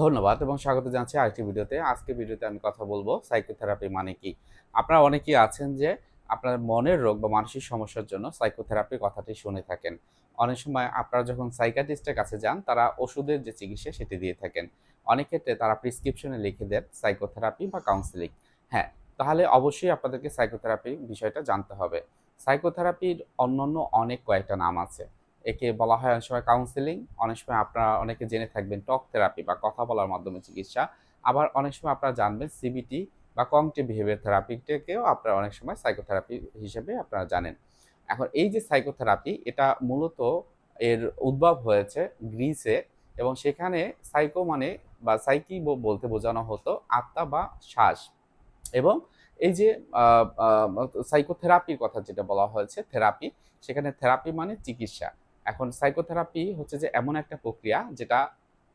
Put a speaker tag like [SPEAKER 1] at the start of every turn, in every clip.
[SPEAKER 1] ধন্যবাদ এবং স্বাগত জানাচ্ছি আরেকটি ভিডিওতে। আজকে ভিডিওতে আমি কথা বলব সাইকোথেরাপি মানে কি? আপনারা অনেকেই আছেন যে আপনার মনের রোগ বা মানসিক সমস্যার জন্য সাইকোথেরাপি কথাটি শুনে থাকেন। অনেক সময় আপনারা যখন সাইকাটিস্টের কাছে যান, তারা ওষুধের যে চিকিৎসা সেটি দিয়ে থাকেন। অনেক ক্ষেত্রে তারা প্রেসক্রিপশনে লিখে দেন সাইকোথেরাপি বা কাউন্সিলিং হ্যাঁ তাহলে অবশ্যই আপনাদেরকে সাইকোথেরাপি বিষয়টা জানতে হবে। সাইকোথেরাপির অন্যান্য অনেক কয়েকটা নাম আছে। একে বলা হয় অনেক সময় কাউন্সিলিং অনেক সময় আপনারা অনেকে জেনে থাকবেন টক থেরাপি বা কথা বলার মাধ্যমে চিকিৎসা। আবার অনেক সময় আপনারা জানবেন সিবিটি বা কংটিভ বিহেভিয়ার থেরাপিটাকেও আপনারা অনেক সময় সাইকোথেরাপি হিসেবে আপনারা জানেন। এখন এই যে সাইকোথেরাপি এটা মূলত এর উদ্ভব হয়েছে গ্রিসে এবং সেখানে সাইকো মানে বা সাইকি বলতে বোঝানো হতো আত্মা বা শ্বাস। এবং এই যে সাইকোথেরাপির কথা যেটা বলা হয়েছে থেরাপি সেখানে থেরাপি মানে চিকিৎসা। এখন সাইকোথেরাপি হচ্ছে যে এমন একটা প্রক্রিয়া যেটা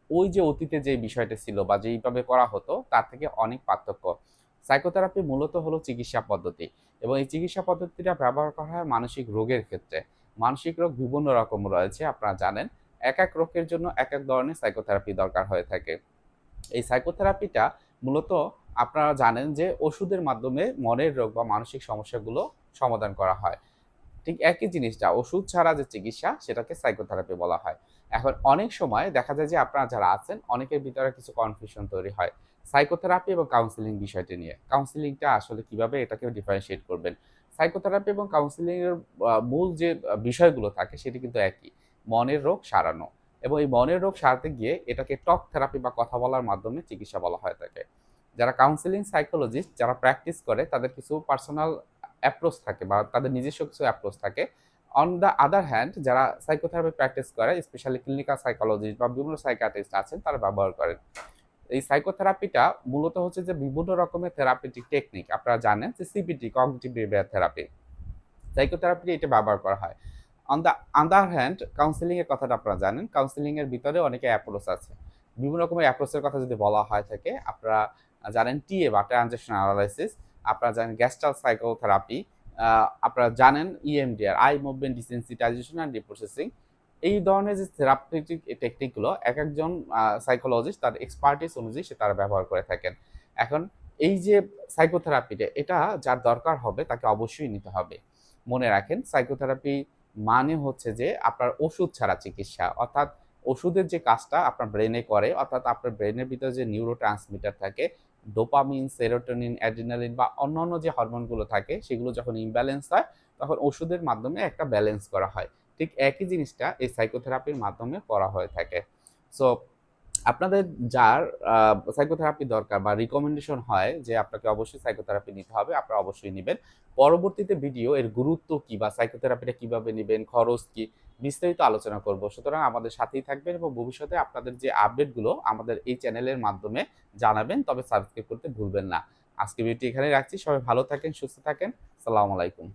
[SPEAKER 1] ওই যে অতীতে যে বিষয়টা ছিল বা যেইভাবে করা হতো, তার থেকে অনেক পার্থক্য। সাইকোথেরাপি মূলত হলো চিকিৎসা পদ্ধতি এবং এই চিকিৎসা পদ্ধতিটা ব্যবহার করা হয় মানসিক রোগের ক্ষেত্রে। মানসিক রোগ বিভিন্ন রকম রয়েছে, আপনারা জানেন। এক এক রোগের জন্য এক এক ধরনের সাইকোথেরাপি দরকার হয়ে থাকে। এই সাইকোথেরাপিটা মূলত আপনারা জানেন যে ওষুধের মাধ্যমে মনের রোগ বা মানসিক সমস্যাগুলো সমাধান করা হয়। ঠিক একই জিনিসটা ওষুধ ছাড়া যে চিকিৎসা, সেটাকে সাইকোথেরাপি বলা হয়। এখন অনেক সময় দেখা যায় যে আপনারা যারা আছেন, অনেকের ভিতরে কিছু কনফিউশন তৈরি হয়। সাইকোথেরাপি এবং কাউন্সিলিং বিষয়টি নিয়ে। কাউন্সিলিংটা আসলে কীভাবে এটাকে ডিফারেন্সিয়েট করবেন? সাইকোথেরাপি এবং কাউন্সিলিংয়ের মূল যে বিষয়গুলো থাকে, সেটি কিন্তু একই। মনের রোগ সারানো। এবং এই মনের রোগ সারাতে গিয়ে এটাকে টক থেরাপি বা কথা বলার মাধ্যমে চিকিৎসা বলা হয় থাকে যারা কাউন্সিলিং সাইকোলজিস্ট যারা প্র্যাকটিস করে, তাদের কিছু পার্সোনাল অ্যাপ্রোচ থাকে বা তাদের নিজস্ব কিছু অ্যাপ্রোচ থাকে। অন দ্য আদার হ্যান্ড যারা সাইকোথেরাপি প্র্যাকটিস করে স্পেশালি ক্লিনিক্যাল সাইকোলজিস্ট বা বিভিন্ন সাইকাটিস্ট আছেন, তারা ব্যবহার করেন। এই সাইকোথেরাপিটা মূলত হচ্ছে যে বিভিন্ন রকমের থেরাপিটিক টেকনিক আপনারা জানেন যে সিপিটি কগনিটিভ বিহেভিয়ার থেরাপি সাইকোথেরাপিটি এটা ব্যবহার করা হয়। On the other hand counselling এর কথাটা আপনারা জানেন কাউন্সিলিং এর ভিতরে অনেকে অ্যাপ্রোচ আছে। বিভিন্ন রকমের অ্যাপ্রোচের কথা যদি বলা হয় থাকে, আপনারা জানেন টিএ বা ট্রানজেকশন অ্যানালাইসিস আপনারা জানেন গ্যাস্ট্রাল সাইকোথেরাপি আপনারা জানেন EMDR eye movement desensitisation and reprocessing এই ধরনের যে থেরাপিউটিক টেকনিকগুলো এক একজন সাইকোলজিস্ট তার এক্সপার্টিস অনুযায়ী সে তারা ব্যবহার করে থাকেন। এখন এই যে সাইকোথেরাপিটা এটা যার দরকার হবে তাকে অবশ্যই নিতে হবে। মনে রাখেন সাইকোথেরাপি মানে হচ্ছে যে আপনার ওষুধ ছাড়া চিকিৎসা। অর্থাৎ ওষুধের যে কাজটা আপনার ব্রেনে করে, অর্থাৎ আপনার ব্রেনের ভিতরে যে নিউরো থাকে ডোপামিন, সেরোটোনিন, অ্যাড্রিনালিন বা অন্যান্য যে হরমোনগুলো থাকে, সেগুলো যখন ইমব্যালেন্স হয়, তখন ওষুধের মাধ্যমে একটা ব্যালেন্স করা হয়। ঠিক একই জিনিসটা এই সাইকোথেরাপির মাধ্যমে করা হয়ে থাকে। সো আপনাদের যার সাইকোথেরাপি দরকার বা রিকমেন্ডেশন হয় যে আপনাকে অবশ্যই সাইকোথেরাপি নিতে হবে, আপনারা অবশ্যই নেবেন। পরবর্তীতে ভিডিও এর গুরুত্ব কি বা সাইকোথেরাপিটা কীভাবে নেবেন, খরচ কি বিস্তারিত আলোচনা করব। সুতরাং আমাদের সাথেই থাকবেন এবং ভবিষ্যতে আপনাদের যে আপডেটগুলো আমাদের এই চ্যানেলের মাধ্যমে জানাবেন, তবে সাবস্ক্রাইব করতে ভুলবেন না। আজকে ভিডিওটি এখানে রাখছি। সবাই ভালো থাকেন, সুস্থ থাকেন। সালামু আলাইকুম।